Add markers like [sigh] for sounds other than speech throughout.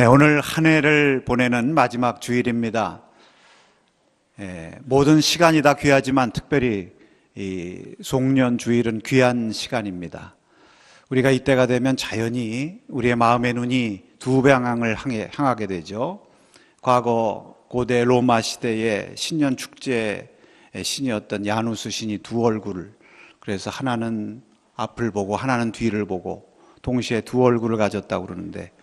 네, 오늘 한 해를 보내는 마지막 주일입니다. 예, 모든 시간이 다 귀하지만 특별히 이 송년 주일은 귀한 시간입니다. 우리가 이때가 되면 자연히 우리의 마음의 눈이 두 방향을 향하게 되죠. 과거 고대 로마 시대의 신년 축제의 신이었던 야누스 신이 두 얼굴을 그래서 하나는 앞을 보고 하나는 뒤를 보고 동시에 두 얼굴을 가졌다고 그러는데 예,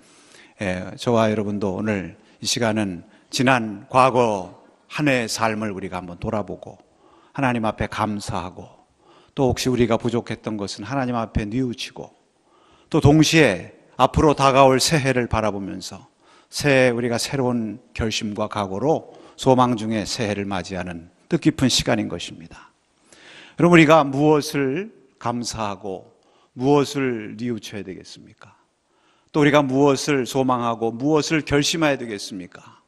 저와 여러분도 오늘 이 시간은 지난 과거 한 해의 삶을 우리가 한번 돌아보고 하나님 앞에 감사하고 또 혹시 우리가 부족했던 것은 하나님 앞에 뉘우치고 또 동시에 앞으로 다가올 새해를 바라보면서 새해 우리가 새로운 결심과 각오로 소망 중에 새해를 맞이하는 뜻깊은 시간인 것입니다. 여러분 우리가 무엇을 감사하고 무엇을 뉘우쳐야 되겠습니까? 또 우리가 무엇을 소망하고 무엇을 결심해야 되겠습니까?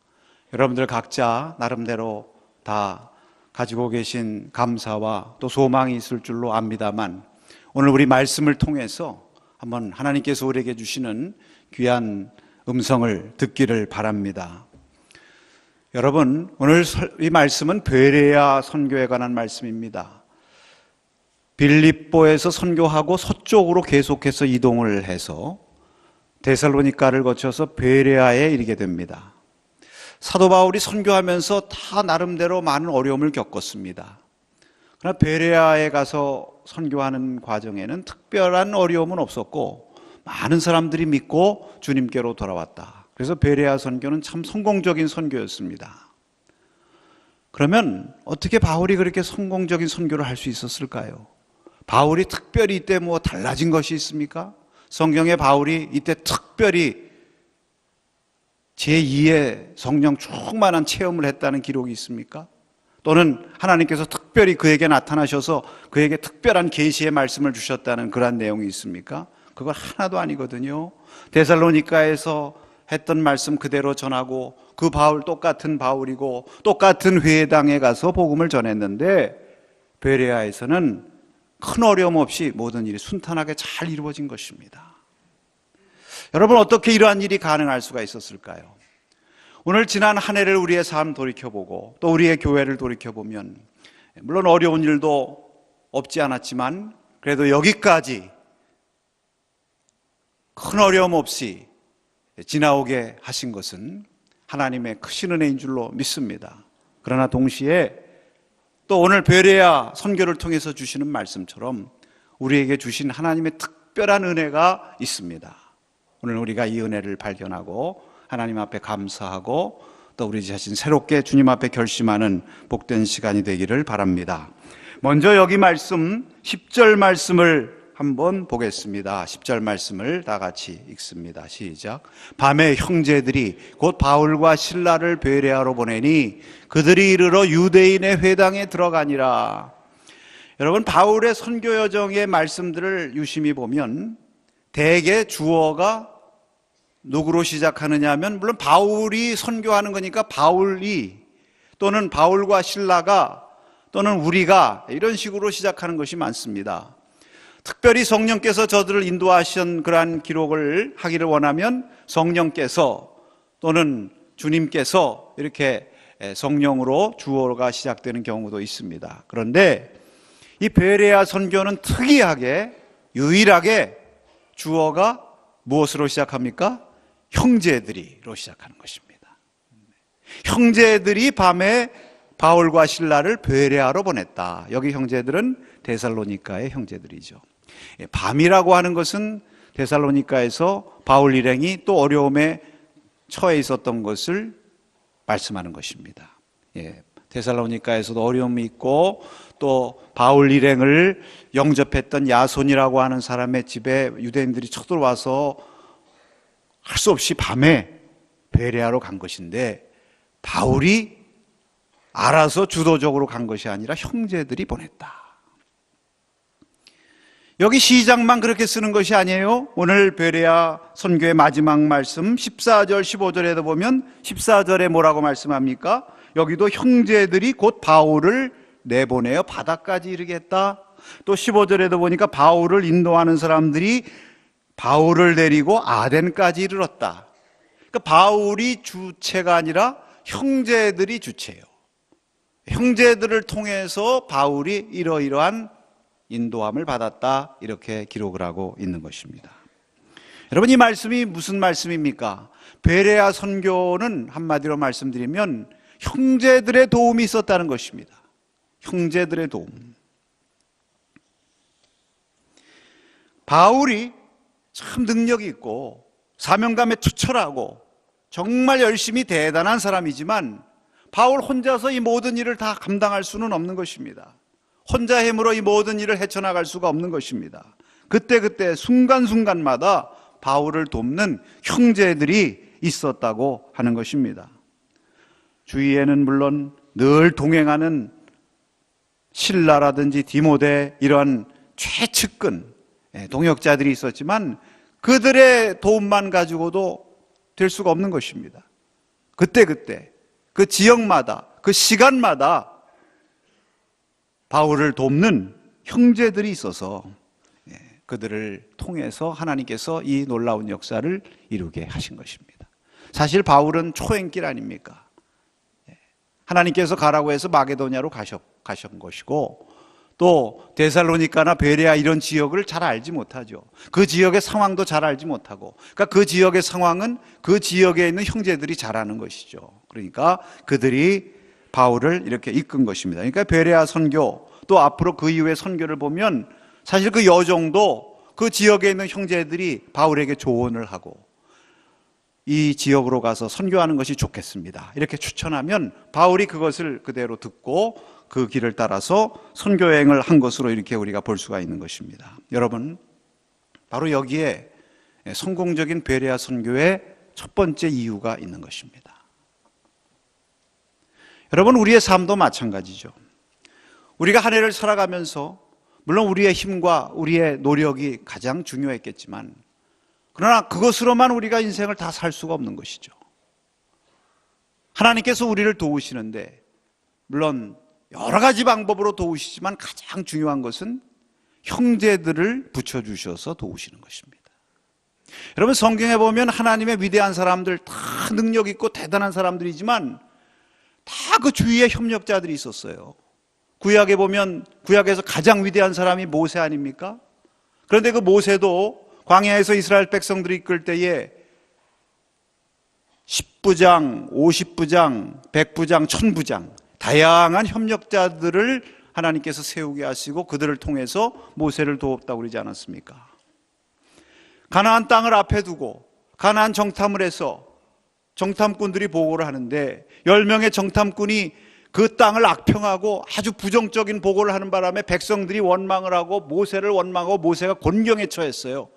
여러분들 각자 나름대로 다 가지고 계신 감사와 또 소망이 있을 줄로 압니다만 오늘 우리 말씀을 통해서 한번 하나님께서 우리에게 주시는 귀한 음성을 듣기를 바랍니다. 여러분, 오늘 이 말씀은 베레아 선교에 관한 말씀입니다. 빌립보에서 선교하고 서쪽으로 계속해서 이동을 해서 데살로니카를 거쳐서 베레아에 이르게 됩니다. 사도 바울이 선교하면서 다 나름대로 많은 어려움을 겪었습니다. 그러나 베레아에 가서 선교하는 과정에는 특별한 어려움은 없었고 많은 사람들이 믿고 주님께로 돌아왔다. 그래서 베레아 선교는 참 성공적인 선교였습니다. 그러면 어떻게 바울이 그렇게 성공적인 선교를 할 수 있었을까요? 바울이 특별히 이때 뭐 달라진 것이 있습니까? 성경에 바울이 이때 특별히 제2의 성령 충만한 체험을 했다는 기록이 있습니까? 또는 하나님께서 특별히 그에게 나타나셔서 그에게 특별한 계시의 말씀을 주셨다는 그러한 내용이 있습니까? 그걸 하나도 아니거든요. 데살로니카에서 했던 말씀 그대로 전하고 그 바울 똑같은 바울이고 똑같은 회당에 가서 복음을 전했는데 베레아에서는 큰 어려움 없이 모든 일이 순탄하게 잘 이루어진 것입니다. 여러분 어떻게 이러한 일이 가능할 수가 있었을까요? 오늘 지난 한 해를 우리의 삶 돌이켜보고 또 우리의 교회를 돌이켜보면 물론 어려운 일도 없지 않았지만 그래도 여기까지 큰 어려움 없이 지나오게 하신 것은 하나님의 크신 은혜인 줄로 믿습니다. 그러나 동시에 또 오늘 베레아 선교를 통해서 주시는 말씀처럼 우리에게 주신 하나님의 특별한 은혜가 있습니다. 오늘 우리가 이 은혜를 발견하고 하나님 앞에 감사하고 또 우리 자신 새롭게 주님 앞에 결심하는 복된 시간이 되기를 바랍니다. 먼저 여기 말씀 10절 말씀을 한번 보겠습니다. 10절 말씀을 다 같이 읽습니다. 시작. 밤에 형제들이 곧 바울과 신라를 베레아로 보내니 그들이 이르러 유대인의 회당에 들어가니라. 여러분 바울의 선교 여정의 말씀들을 유심히 보면 대개 주어가 누구로 시작하느냐 하면 물론 바울이 선교하는 거니까 바울이 또는 바울과 신라가 또는 우리가 이런 식으로 시작하는 것이 많습니다. 특별히 성령께서 저들을 인도하신 그러한 기록을 하기를 원하면 성령께서 또는 주님께서 이렇게 성령으로 주어가 시작되는 경우도 있습니다. 그런데 이 베레아 선교는 특이하게 유일하게 주어가 무엇으로 시작합니까? 형제들이로 시작하는 것입니다. 형제들이 밤에 바울과 신라를 베레아로 보냈다. 여기 형제들은 데살로니카의 형제들이죠. 예, 밤이라고 하는 것은 데살로니카에서 바울 일행이 또 어려움에 처해 있었던 것을 말씀하는 것입니다. 예, 데살로니카에서도 어려움이 있고 또 바울 일행을 영접했던 야손이라고 하는 사람의 집에 유대인들이 쳐들어와서 할 수 없이 밤에 베레아로 간 것인데 바울이 알아서 주도적으로 간 것이 아니라 형제들이 보냈다. 여기 시작만 그렇게 쓰는 것이 아니에요. 오늘 베레아 선교의 마지막 말씀 14절 15절에도 보면 14절에 뭐라고 말씀합니까? 여기도 형제들이 곧 바울을 내보내어 바다까지 이르겠다. 또 15절에도 보니까 바울을 인도하는 사람들이 바울을 데리고 아덴까지 이르렀다. 그러니까 바울이 주체가 아니라 형제들이 주체예요. 형제들을 통해서 바울이 이러이러한 인도함을 받았다 이렇게 기록을 하고 있는 것입니다. 여러분 이 말씀이 무슨 말씀입니까? 베레아 선교는 한마디로 말씀드리면 형제들의 도움이 있었다는 것입니다. 형제들의 도움. 바울이 참 능력이 있고 사명감에 투철하고 정말 열심히 대단한 사람이지만 바울 혼자서 이 모든 일을 다 감당할 수는 없는 것입니다. 혼자 힘으로 이 모든 일을 헤쳐나갈 수가 없는 것입니다. 그때그때 순간순간마다 바울을 돕는 형제들이 있었다고 하는 것입니다. 주위에는 물론 늘 동행하는 신라라든지 디모데 이러한 최측근 예, 동역자들이 있었지만 그들의 도움만 가지고도 될 수가 없는 것입니다. 그때그때 그 지역마다 그 시간마다 바울을 돕는 형제들이 있어서 예, 그들을 통해서 하나님께서 이 놀라운 역사를 이루게 하신 것입니다. 사실 바울은 초행길 아닙니까? 예, 하나님께서 가라고 해서 마게도냐로 가셨, 가신 것이고 또 데살로니카나 베레아 이런 지역을 잘 알지 못하죠. 그 지역의 상황도 잘 알지 못하고 그러니까 그 지역의 상황은 그 지역에 있는 형제들이 잘 아는 것이죠. 그러니까 그들이 바울을 이렇게 이끈 것입니다. 그러니까 베레아 선교 또 앞으로 그 이후의 선교를 보면 사실 그 여정도 그 지역에 있는 형제들이 바울에게 조언을 하고 이 지역으로 가서 선교하는 것이 좋겠습니다. 이렇게 추천하면 바울이 그것을 그대로 듣고 그 길을 따라서 선교행을 한 것으로 이렇게 우리가 볼 수가 있는 것입니다. 여러분, 바로 여기에 성공적인 베레아 선교의 첫 번째 이유가 있는 것입니다. 여러분, 우리의 삶도 마찬가지죠. 우리가 한 해를 살아가면서 물론 우리의 힘과 우리의 노력이 가장 중요했겠지만 그러나 그것으로만 우리가 인생을 다 살 수가 없는 것이죠. 하나님께서 우리를 도우시는데 물론 여러 가지 방법으로 도우시지만 가장 중요한 것은 형제들을 붙여주셔서 도우시는 것입니다. 여러분 성경에 보면 하나님의 위대한 사람들 다 능력 있고 대단한 사람들이지만 다 그 주위에 협력자들이 있었어요. 구약에 보면 구약에서 가장 위대한 사람이 모세 아닙니까? 그런데 그 모세도 광야에서 이스라엘 백성들이 이끌 때에 10부장, 50부장, 100부장, 1000부장 다양한 협력자들을 하나님께서 세우게 하시고 그들을 통해서 모세를 도웠다고 그러지 않았습니까? 가나안 땅을 앞에 두고 가나안 정탐을 해서 정탐꾼들이 보고를 하는데 10명의 정탐꾼이 그 땅을 악평하고 아주 부정적인 보고를 하는 바람에 백성들이 원망을 하고 모세를 원망하고 모세가 곤경에 처했어요.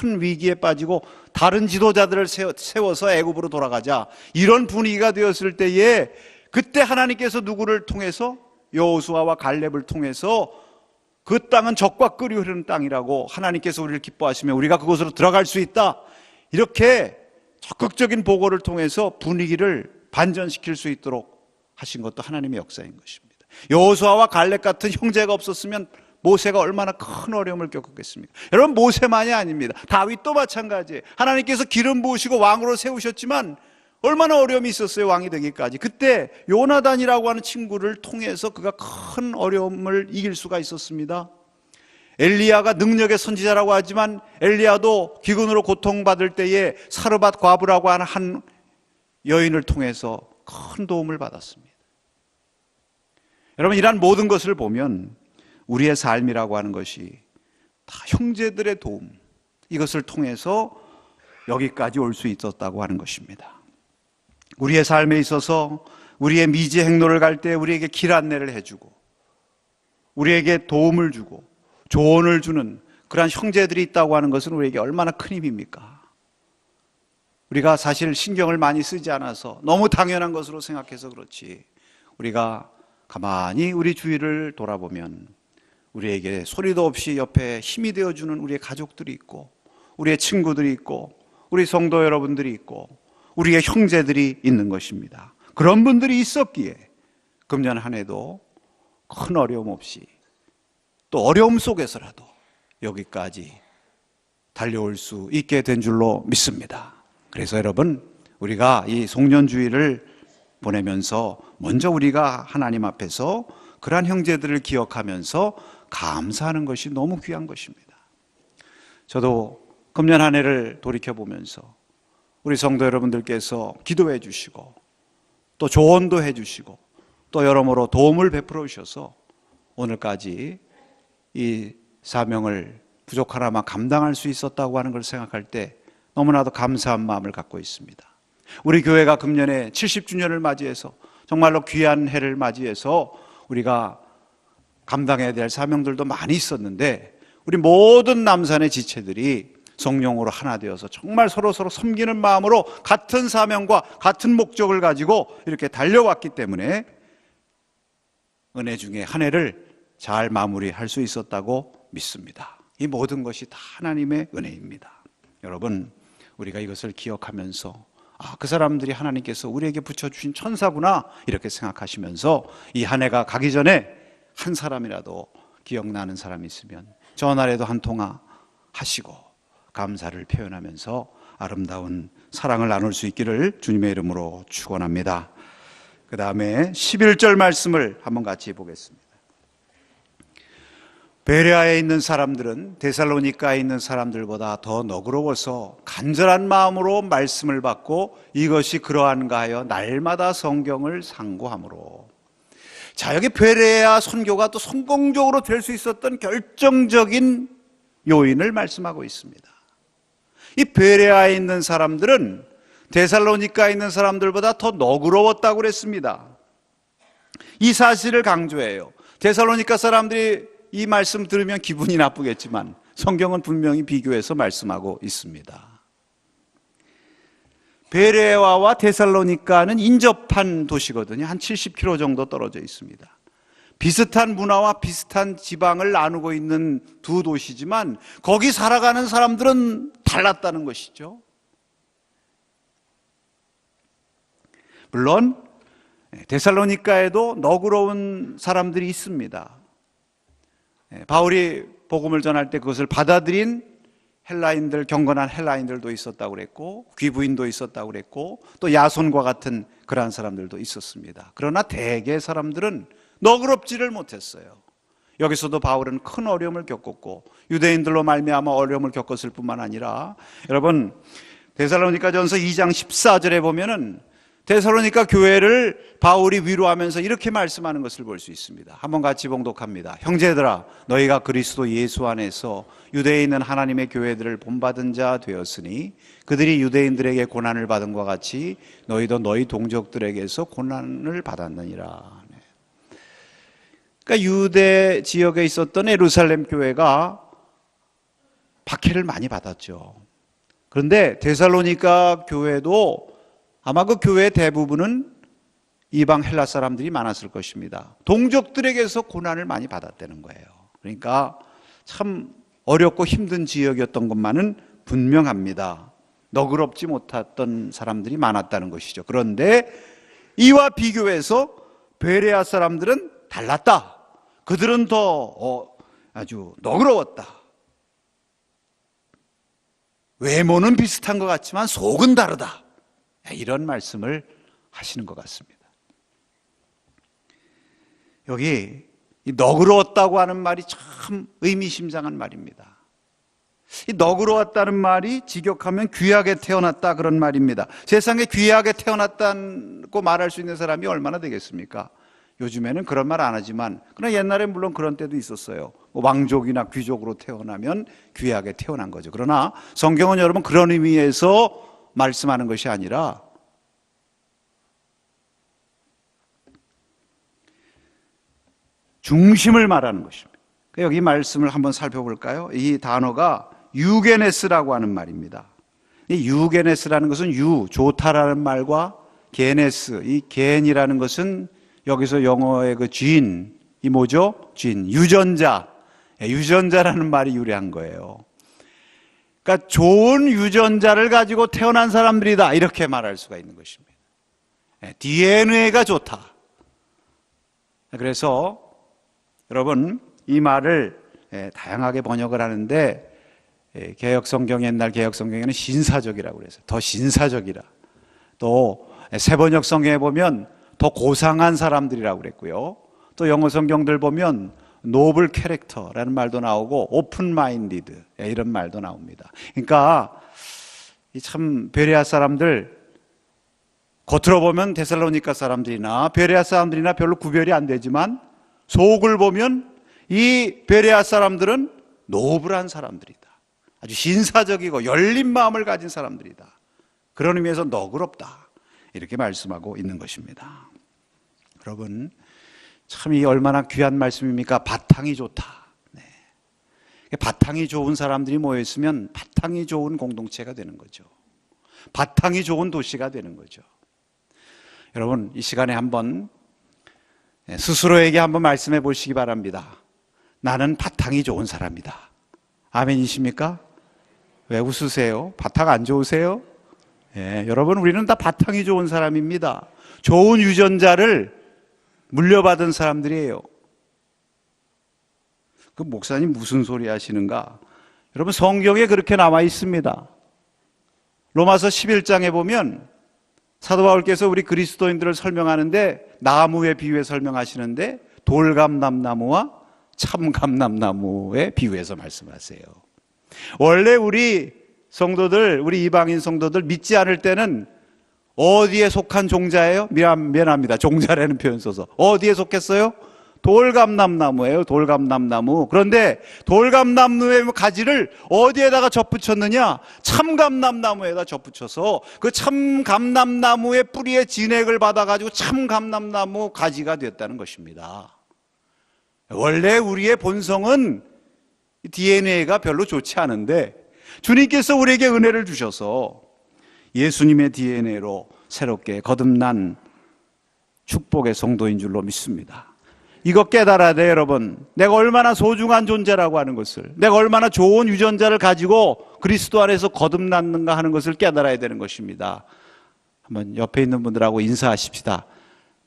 큰 위기에 빠지고 다른 지도자들을 세워서 애굽으로 돌아가자 이런 분위기가 되었을 때에 그때 하나님께서 누구를 통해서 여호수아와 갈렙을 통해서 그 땅은 적과 끓이 흐르는 땅이라고 하나님께서 우리를 기뻐하시며 우리가 그곳으로 들어갈 수 있다. 이렇게 적극적인 보고를 통해서 분위기를 반전시킬 수 있도록 하신 것도 하나님의 역사인 것입니다. 여호수아와 갈렙 같은 형제가 없었으면 모세가 얼마나 큰 어려움을 겪었겠습니까? 여러분 모세만이 아닙니다. 다윗도 마찬가지. 하나님께서 기름 부으시고 왕으로 세우셨지만 얼마나 어려움이 있었어요, 왕이 되기까지. 그때 요나단이라고 하는 친구를 통해서 그가 큰 어려움을 이길 수가 있었습니다. 엘리야가 능력의 선지자라고 하지만 엘리야도 기근으로 고통받을 때에 사르밧 과부라고 하는 한 여인을 통해서 큰 도움을 받았습니다. 여러분, 이러한 모든 것을 보면 우리의 삶이라고 하는 것이 다 형제들의 도움, 이것을 통해서 여기까지 올 수 있었다고 하는 것입니다. 우리의 삶에 있어서 우리의 미지 행로를 갈 때 우리에게 길 안내를 해주고 우리에게 도움을 주고 조언을 주는 그러한 형제들이 있다고 하는 것은 우리에게 얼마나 큰 힘입니까? 우리가 사실 신경을 많이 쓰지 않아서 너무 당연한 것으로 생각해서 그렇지 우리가 가만히 우리 주위를 돌아보면 우리에게 소리도 없이 옆에 힘이 되어주는 우리의 가족들이 있고 우리의 친구들이 있고 우리 성도 여러분들이 있고 우리의 형제들이 있는 것입니다. 그런 분들이 있었기에 금년 한 해도 큰 어려움 없이 또 어려움 속에서라도 여기까지 달려올 수 있게 된 줄로 믿습니다. 그래서 여러분 우리가 이 송년주의를 보내면서 먼저 우리가 하나님 앞에서 그러한 형제들을 기억하면서 감사하는 것이 너무 귀한 것입니다. 저도 금년 한 해를 돌이켜 보면서 우리 성도 여러분들께서 기도해 주시고 또 조언도 해 주시고 또 여러모로 도움을 베풀어 주셔서 오늘까지 이 사명을 부족하나마 감당할 수 있었다고 하는 걸 생각할 때 너무나도 감사한 마음을 갖고 있습니다. 우리 교회가 금년에 70주년을 맞이해서 정말로 귀한 해를 맞이해서 우리가 감당해야 될 사명들도 많이 있었는데 우리 모든 남산의 지체들이 성령으로 하나 되어서 정말 서로 서로 섬기는 마음으로 같은 사명과 같은 목적을 가지고 이렇게 달려왔기 때문에 은혜 중에 한 해를 잘 마무리할 수 있었다고 믿습니다. 이 모든 것이 다 하나님의 은혜입니다. 여러분, 우리가 이것을 기억하면서 아, 그 사람들이 하나님께서 우리에게 붙여주신 천사구나 이렇게 생각하시면서 이 한 해가 가기 전에 한 사람이라도 기억나는 사람이 있으면 전화라도 한 통화 하시고 감사를 표현하면서 아름다운 사랑을 나눌 수 있기를 주님의 이름으로 축원합니다. 그 다음에 11절 말씀을 한번 같이 보겠습니다. 베레아에 있는 사람들은 데살로니카에 있는 사람들보다 더 너그러워서 간절한 마음으로 말씀을 받고 이것이 그러한가 하여 날마다 성경을 상고함으로 자 여기 베레아 선교가 또 성공적으로 될 수 있었던 결정적인 요인을 말씀하고 있습니다. 이 베레아에 있는 사람들은 데살로니카에 있는 사람들보다 더 너그러웠다고 그랬습니다. 이 사실을 강조해요. 데살로니카 사람들이 이 말씀 들으면 기분이 나쁘겠지만 성경은 분명히 비교해서 말씀하고 있습니다. 베레와와 데살로니카는 인접한 도시거든요. 한 70km 정도 떨어져 있습니다. 비슷한 문화와 비슷한 지방을 나누고 있는 두 도시지만 거기 살아가는 사람들은 달랐다는 것이죠. 물론 데살로니카에도 너그러운 사람들이 있습니다. 바울이 복음을 전할 때 그것을 받아들인 헬라인들 경건한 헬라인들도 있었다고 그랬고 귀부인도 있었다고 그랬고 또 야손과 같은 그러한 사람들도 있었습니다. 그러나 대개 사람들은 너그럽지를 못했어요. 여기서도 바울은 큰 어려움을 겪었고 유대인들로 말미암아 어려움을 겪었을 뿐만 아니라 여러분 데살로니가전서 2장 14절에 보면은 데살로니가 교회를 바울이 위로하면서 이렇게 말씀하는 것을 볼 수 있습니다. 한번 같이 봉독합니다. 형제들아 너희가 그리스도 예수 안에서 유대에 있는 하나님의 교회들을 본받은 자 되었으니 그들이 유대인들에게 고난을 받은 것 같이 너희도 너희 동족들에게서 고난을 받았느니라. 네. 그러니까 유대 지역에 있었던 에루살렘 교회가 박해를 많이 받았죠. 그런데 데살로니가 교회도 아마 그 교회 대부분은 이방 헬라 사람들이 많았을 것입니다. 동족들에게서 고난을 많이 받았다는 거예요. 그러니까 참 어렵고 힘든 지역이었던 것만은 분명합니다. 너그럽지 못했던 사람들이 많았다는 것이죠. 그런데 이와 비교해서 베레아 사람들은 달랐다. 그들은 더 어, 아주 너그러웠다. 외모는 비슷한 것 같지만 속은 다르다. 이런 말씀을 하시는 것 같습니다. 여기 너그러웠다고 하는 말이 참 의미심장한 말입니다. 이 너그러웠다는 말이 직역하면 귀하게 태어났다 그런 말입니다. 세상에 귀하게 태어났다고 말할 수 있는 사람이 얼마나 되겠습니까? 요즘에는 그런 말 안 하지만 그러나 옛날에 물론 그런 때도 있었어요. 뭐 왕족이나 귀족으로 태어나면 귀하게 태어난 거죠. 그러나 성경은 여러분 그런 의미에서 말씀하는 것이 아니라 중심을 말하는 것입니다. 여기 말씀을 한번 살펴볼까요? 이 단어가 유게네스라고 하는 말입니다. 이 유게네스라는 것은 유, 좋다라는 말과 게네스, 이 겐이라는 것은 여기서 영어의 그 쥔, 이 뭐죠? 쥔, 유전자, 예, 유전자라는 말이 유래한 거예요. 그러니까 좋은 유전자를 가지고 태어난 사람들이다. 이렇게 말할 수가 있는 것입니다. DNA가 예, 좋다. 그래서 여러분 이 말을 예, 다양하게 번역을 하는데 예, 개혁 성경 옛날 개혁 성경에는 신사적이라고 그랬어요. 더 신사적이라. 또 세번역 성경에 보면 더 고상한 사람들이라고 그랬고요. 또 영어 성경들 보면 노블 캐릭터라는 말도 나오고 오픈 마인디드 예, 이런 말도 나옵니다. 그러니까 이참 베레아 사람들 겉으로 보면 데살로니카 사람들이나 베레아 사람들이나 별로 구별이 안 되지만 속을 보면 이 베레아 사람들은 노블한 사람들이다. 아주 신사적이고 열린 마음을 가진 사람들이다. 그런 의미에서 너그럽다. 이렇게 말씀하고 있는 것입니다. 여러분, 참 이 얼마나 귀한 말씀입니까? 바탕이 좋다. 네. 바탕이 좋은 사람들이 모여있으면 바탕이 좋은 공동체가 되는 거죠. 바탕이 좋은 도시가 되는 거죠. 여러분, 이 시간에 한번 네, 스스로에게 한번 말씀해 보시기 바랍니다. 나는 바탕이 좋은 사람이다. 아멘이십니까? 왜 웃으세요? 바탕 안 좋으세요? 예, 여러분, 우리는 다 바탕이 좋은 사람입니다. 좋은 유전자를 물려받은 사람들이에요. 그 목사님 무슨 소리 하시는가? 여러분, 성경에 그렇게 나와 있습니다. 로마서 11장에 보면 사도 바울께서 우리 그리스도인들을 설명하는데 나무에 비유해 설명하시는데 돌감남나무와 참감남나무에 비유해서 말씀하세요. 원래 우리 성도들, 우리 이방인 성도들 믿지 않을 때는 어디에 속한 종자예요? 미안, 미안합니다. 종자라는 표현 써서. 어디에 속했어요? 돌감남나무예요. 돌감남나무. 그런데 돌감나무의 가지를 어디에다가 접붙였느냐? 참감남나무에다 접붙여서 그 참감남나무의 뿌리의 진액을 받아가지고 참감남나무 가지가 됐다는 것입니다. 원래 우리의 본성은 DNA가 별로 좋지 않은데 주님께서 우리에게 은혜를 주셔서 예수님의 DNA로 새롭게 거듭난 축복의 성도인 줄로 믿습니다. 이거 깨달아야 돼, 여러분. 내가 얼마나 소중한 존재라고 하는 것을, 내가 얼마나 좋은 유전자를 가지고 그리스도 안에서 거듭났는가 하는 것을 깨달아야 되는 것입니다. 한번 옆에 있는 분들하고 인사하십시다.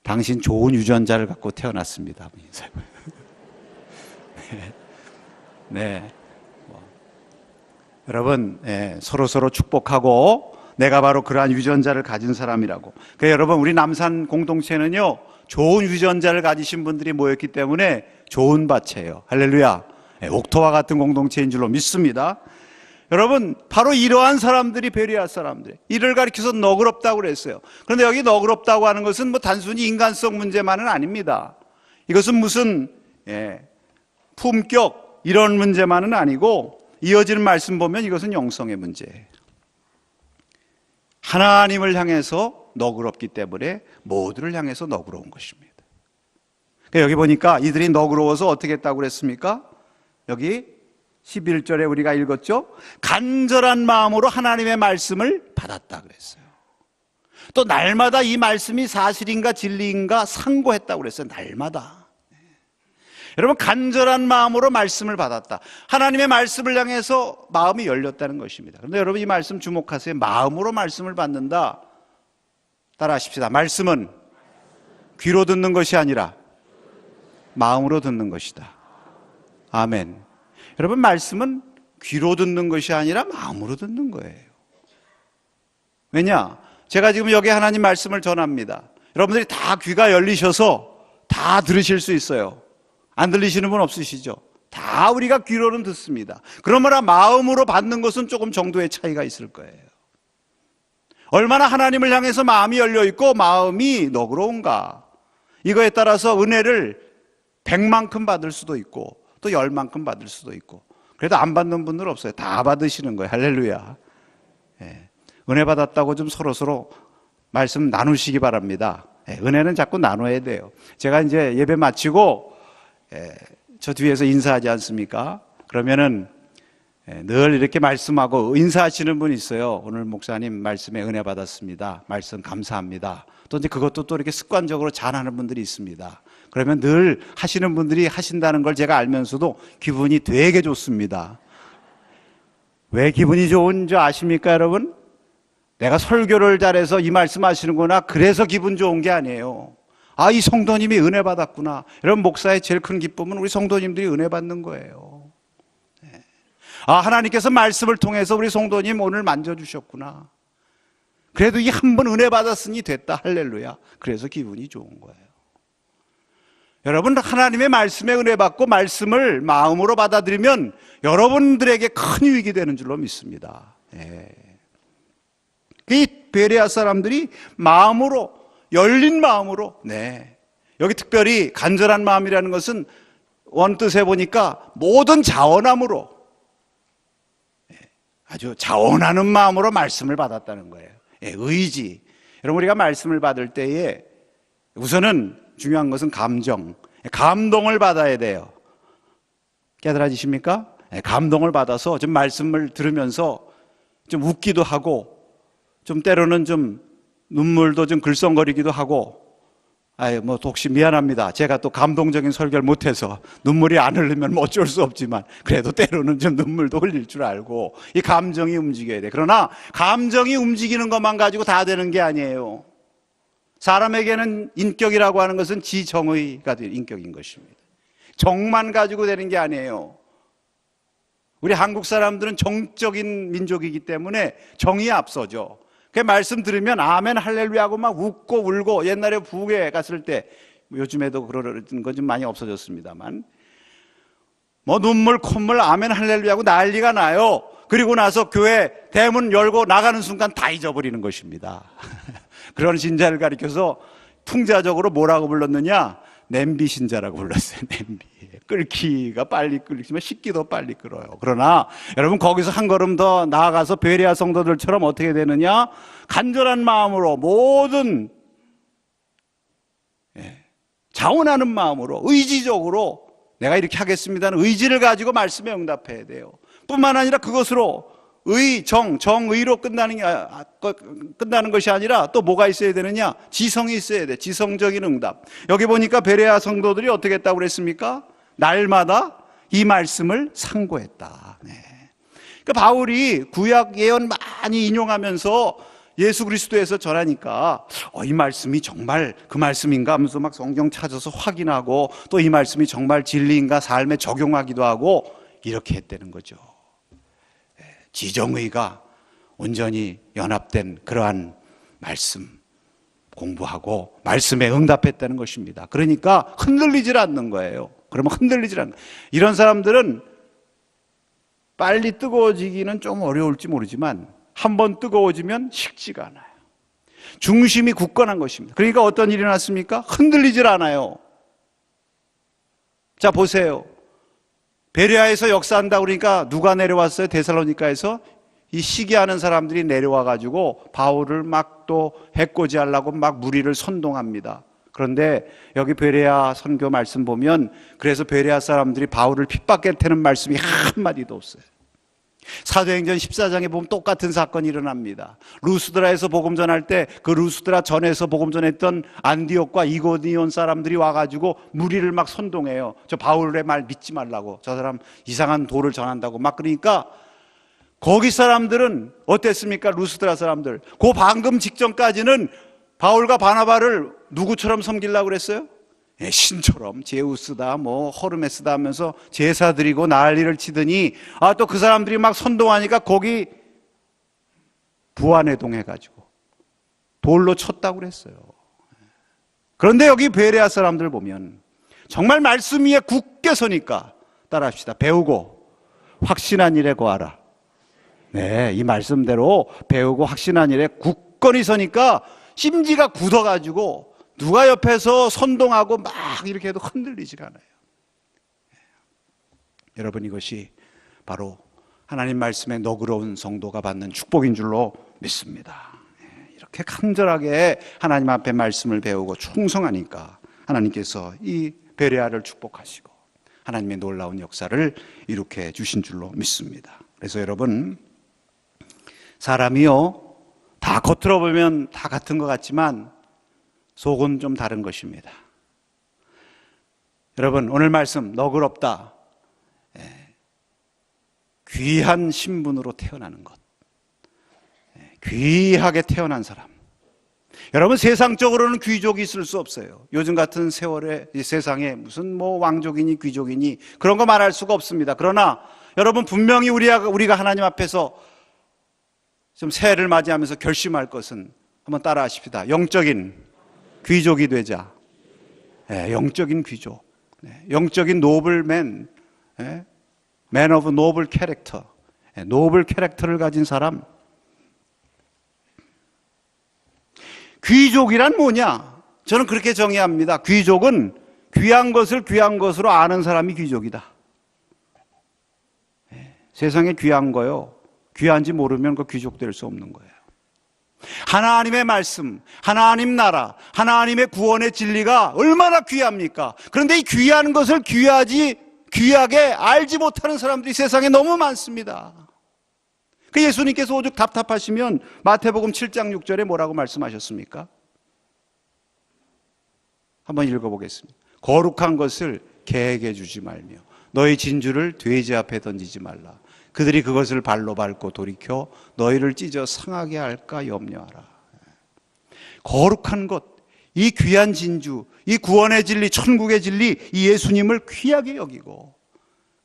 당신 좋은 유전자를 갖고 태어났습니다. 인사해 네. [laughs] 네. 뭐. 여러분, 예, 서로 서로 축복하고 내가 바로 그러한 유전자를 가진 사람이라고. 그러니까 여러분, 우리 남산 공동체는요, 좋은 유전자를 가지신 분들이 모였기 때문에 좋은 밭이에요. 할렐루야. 예, 옥토와 같은 공동체인 줄로 믿습니다. 여러분, 바로 이러한 사람들이 베리아 사람들. 이를 가리켜서 너그럽다고 그랬어요. 그런데 여기 너그럽다고 하는 것은 뭐 단순히 인간성 문제만은 아닙니다. 이것은 무슨, 예, 품격, 이런 문제만은 아니고, 이어지는 말씀 보면 이것은 영성의 문제예요. 하나님을 향해서 너그럽기 때문에 모두를 향해서 너그러운 것입니다. 그러니까 여기 보니까 이들이 너그러워서 어떻게 했다고 그랬습니까? 여기 11절에 우리가 읽었죠? 간절한 마음으로 하나님의 말씀을 받았다 그랬어요. 또 날마다 이 말씀이 사실인가 진리인가 상고했다고 그랬어요. 날마다. 여러분 간절한 마음으로 말씀을 받았다. 하나님의 말씀을 향해서 마음이 열렸다는 것입니다. 그런데 여러분 이 말씀 주목하세요. 마음으로 말씀을 받는다. 따라하십시다. 말씀은 귀로 듣는 것이 아니라 마음으로 듣는 것이다. 아멘. 여러분 말씀은 귀로 듣는 것이 아니라 마음으로 듣는 거예요. 왜냐? 제가 지금 여기 하나님 말씀을 전합니다. 여러분들이 다 귀가 열리셔서 다 들으실 수 있어요. 안 들리시는 분 없으시죠? 다 우리가 귀로는 듣습니다. 그러므로 마음으로 받는 것은 조금 정도의 차이가 있을 거예요. 얼마나 하나님을 향해서 마음이 열려 있고 마음이 너그러운가. 이거에 따라서 은혜를 백만큼 받을 수도 있고 또 열만큼 받을 수도 있고 그래도 안 받는 분들 없어요. 다 받으시는 거예요. 할렐루야. 예. 은혜 받았다고 좀 서로 서로 말씀 나누시기 바랍니다. 예. 은혜는 자꾸 나눠야 돼요. 제가 이제 예배 마치고 예, 저 뒤에서 인사하지 않습니까? 그러면은 예, 늘 이렇게 말씀하고 인사하시는 분이 있어요. 오늘 목사님 말씀에 은혜 받았습니다. 말씀 감사합니다. 또 이제 그것도 또 이렇게 습관적으로 잘하는 분들이 있습니다. 그러면 늘 하시는 분들이 하신다는 걸 제가 알면서도 기분이 되게 좋습니다. 왜 기분이 좋은 줄 아십니까, 여러분? 내가 설교를 잘해서 이 말씀 하시는구나. 그래서 기분 좋은 게 아니에요. 아, 이 성도님이 은혜 받았구나. 여러분, 목사의 제일 큰 기쁨은 우리 성도님들이 은혜 받는 거예요. 네. 아, 하나님께서 말씀을 통해서 우리 성도님 오늘 만져주셨구나. 그래도 이 한 번 은혜 받았으니 됐다. 할렐루야. 그래서 기분이 좋은 거예요. 여러분, 하나님의 말씀에 은혜 받고 말씀을 마음으로 받아들이면 여러분들에게 큰 유익이 되는 줄로 믿습니다. 예. 이 베레아 사람들이 마음으로, 열린 마음으로, 네. 여기 특별히 간절한 마음이라는 것은 원뜻에 보니까 모든 자원함으로 예, 아주 자원하는 마음으로 말씀을 받았다는 거예요. 예, 의지. 여러분 우리가 말씀을 받을 때에 우선은 중요한 것은 감정, 예, 감동을 받아야 돼요. 깨달아지십니까? 예, 감동을 받아서 좀 말씀을 들으면서 좀 웃기도 하고 좀 때로는 좀 눈물도 좀 글썽거리기도 하고 아유, 뭐, 혹시 미안합니다. 제가 또 감동적인 설교를 못해서 눈물이 안 흐르면 뭐 어쩔 수 없지만, 그래도 때로는 좀 눈물도 흘릴 줄 알고, 이 감정이 움직여야 돼. 그러나, 감정이 움직이는 것만 가지고 다 되는 게 아니에요. 사람에게는 인격이라고 하는 것은 지정의가 될 인격인 것입니다. 정만 가지고 되는 게 아니에요. 우리 한국 사람들은 정적인 민족이기 때문에 정이 앞서죠. 그 말씀 들으면 아멘 할렐루야 하고 막 웃고 울고 옛날에 부에 갔을 때 요즘에도 그런 건좀 많이 없어졌습니다만 뭐 눈물 콧물 아멘 할렐루야 하고 난리가 나요. 그리고 나서 교회 대문 열고 나가는 순간 다 잊어버리는 것입니다. [laughs] 그런 신자를 가리켜서 풍자적으로 뭐라고 불렀느냐? 냄비 신자라고 불렀어요. [laughs] 냄비. 끓기가 빨리 끓지만 식기도 빨리 끓어요. 그러나 여러분 거기서 한 걸음 더 나아가서 베레아 성도들처럼 어떻게 되느냐? 간절한 마음으로 모든 예, 자원하는 마음으로 의지적으로 내가 이렇게 하겠습니다는 의지를 가지고 말씀에 응답해야 돼요. 뿐만 아니라 그것으로 의, 정, 정의로 끝나는 게, 아, 아, 끝나는 것이 아니라 또 뭐가 있어야 되느냐? 지성이 있어야 돼. 지성적인 응답. 여기 보니까 베레아 성도들이 어떻게 했다고 그랬습니까? 날마다 이 말씀을 상고했다. 네. 그러니까 바울이 구약 예언 많이 인용하면서 예수 그리스도에서 전하니까 어, 이 말씀이 정말 그 말씀인가 하면서 막 성경 찾아서 확인하고 또 이 말씀이 정말 진리인가 삶에 적용하기도 하고 이렇게 했다는 거죠. 지정의가 온전히 연합된 그러한 말씀 공부하고 말씀에 응답했다는 것입니다. 그러니까 흔들리질 않는 거예요. 그러면 흔들리질 않는 이런 사람들은 빨리 뜨거워지기는 좀 어려울지 모르지만 한 번 뜨거워지면 식지가 않아요. 중심이 굳건한 것입니다. 그러니까 어떤 일이 났습니까? 흔들리질 않아요. 자, 보세요. 베레아에서 역사한다 그러니까 누가 내려왔어요? 데살로니카에서 이 시기하는 사람들이 내려와 가지고 바울을 막 또 해코지하려고 막 무리를 선동합니다. 그런데 여기 베레아 선교 말씀 보면 그래서 베레아 사람들이 바울을 핍박했다는 말씀이 한마디도 없어요. 사도행전 14장에 보면 똑같은 사건이 일어납니다. 루스드라에서 복음 전할 때 그 루스드라 전에서 복음 전했던 안디옥과 이고니온 사람들이 와가지고 무리를 막 선동해요. 저 바울의 말 믿지 말라고. 저 사람 이상한 도를 전한다고 막 그러니까 거기 사람들은 어땠습니까? 루스드라 사람들. 그 방금 직전까지는 바울과 바나바를 누구처럼 섬기려고 그랬어요? 예, 신처럼 제우스다 뭐 허르메스다 하면서 제사 드리고 난리를 치더니 아 또 그 사람들이 막 선동하니까 거기 부안해동 해가지고 돌로 쳤다고 그랬어요. 그런데 여기 베레아 사람들 보면 정말 말씀 위에 굳게 서니까 따라합시다. 배우고 확신한 일에 거하라. 네, 이 말씀대로 배우고 확신한 일에 굳건히 서니까 심지가 굳어가지고 누가 옆에서 선동하고 막 이렇게 해도 흔들리질 않아요. 여러분 이것이 바로 하나님 말씀에 너그러운 성도가 받는 축복인 줄로 믿습니다. 이렇게 간절하게 하나님 앞에 말씀을 배우고 충성하니까 하나님께서 이 베레아를 축복하시고 하나님의 놀라운 역사를 이룩해 주신 줄로 믿습니다. 그래서 여러분 사람이요 다 겉으로 보면 다 같은 것 같지만 속은 좀 다른 것입니다. 여러분, 오늘 말씀, 너그럽다. 예. 귀한 신분으로 태어나는 것. 예. 귀하게 태어난 사람. 여러분 세상적으로는 귀족이 있을 수 없어요. 요즘 같은 세월에 이 세상에 무슨 뭐 왕족이니 귀족이니 그런 거 말할 수가 없습니다. 그러나 여러분 분명히 우리가 우리가 하나님 앞에서 좀 새해를 맞이하면서 결심할 것은 한번 따라하십시다. 영적인 귀족이 되자. 예, 영적인 귀족. 네, 영적인 노블맨. 예, 맨 오브 노블 캐릭터. 예, 노블 캐릭터를 가진 사람. 귀족이란 뭐냐? 저는 그렇게 정의합니다. 귀족은 귀한 것을 귀한 것으로 아는 사람이 귀족이다. 예, 세상에 귀한 거요. 귀한지 모르면 그 귀족 될 수 없는 거예요. 하나님의 말씀, 하나님 나라, 하나님의 구원의 진리가 얼마나 귀합니까? 그런데 이 귀한 것을 귀하지, 귀하게 알지 못하는 사람들이 세상에 너무 많습니다. 그 예수님께서 오죽 답답하시면 마태복음 7장 6절에 뭐라고 말씀하셨습니까? 한번 읽어보겠습니다. 거룩한 것을 개에게 주지 말며 너희 진주를 돼지 앞에 던지지 말라. 그들이 그것을 발로 밟고 돌이켜 너희를 찢어 상하게 할까 염려하라. 거룩한 것, 이 귀한 진주, 이 구원의 진리, 천국의 진리, 이 예수님을 귀하게 여기고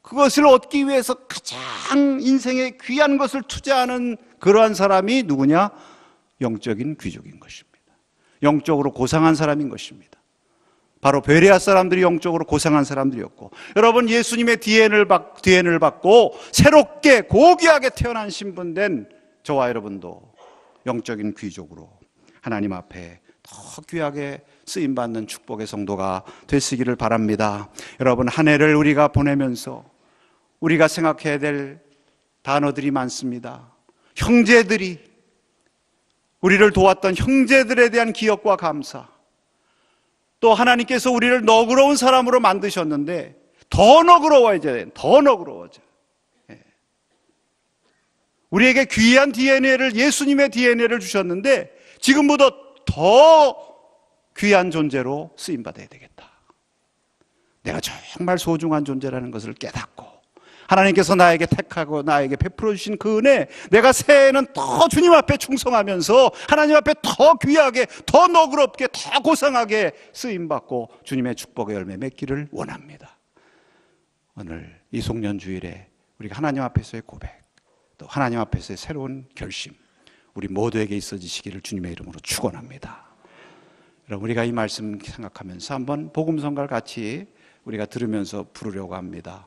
그것을 얻기 위해서 가장 인생에 귀한 것을 투자하는 그러한 사람이 누구냐? 영적인 귀족인 것입니다. 영적으로 고상한 사람인 것입니다. 바로 베레아 사람들이 영적으로 고상한 사람들이었고 여러분 예수님의 DNA를, 받, DNA를 받고 새롭게 고귀하게 태어난 신분된 저와 여러분도 영적인 귀족으로 하나님 앞에 더 귀하게 쓰임 받는 축복의 성도가 되시기를 바랍니다. 여러분 한 해를 우리가 보내면서 우리가 생각해야 될 단어들이 많습니다. 형제들이 우리를 도왔던 형제들에 대한 기억과 감사. 또 하나님께서 우리를 너그러운 사람으로 만드셨는데 더 너그러워져야 돼. 더 너그러워져. 예. 우리에게 귀한 DNA를 예수님의 DNA를 주셨는데 지금보다 더 귀한 존재로 쓰임 받아야 되겠다. 내가 정말 소중한 존재라는 것을 깨닫고 하나님께서 나에게 택하고 나에게 베풀어 주신 그 은혜, 내가 새해에는 더 주님 앞에 충성하면서 하나님 앞에 더 귀하게, 더 너그럽게, 더 고상하게 쓰임 받고 주님의 축복의 열매 맺기를 원합니다. 오늘 이 송년 주일에 우리가 하나님 앞에서의 고백, 또 하나님 앞에서의 새로운 결심, 우리 모두에게 있어지시기를 주님의 이름으로 축원합니다. 여러분 우리가 이 말씀 생각하면서 한번 복음성가를 같이 우리가 들으면서 부르려고 합니다.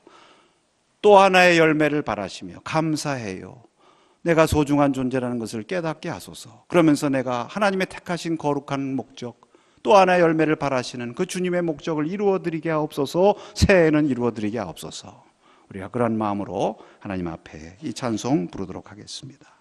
또 하나의 열매를 바라시며 감사해요. 내가 소중한 존재라는 것을 깨닫게 하소서. 그러면서 내가 하나님의 택하신 거룩한 목적, 또 하나의 열매를 바라시는 그 주님의 목적을 이루어 드리게 하옵소서. 새해에는 이루어 드리게 하옵소서. 우리가 그런 마음으로 하나님 앞에 이 찬송 부르도록 하겠습니다.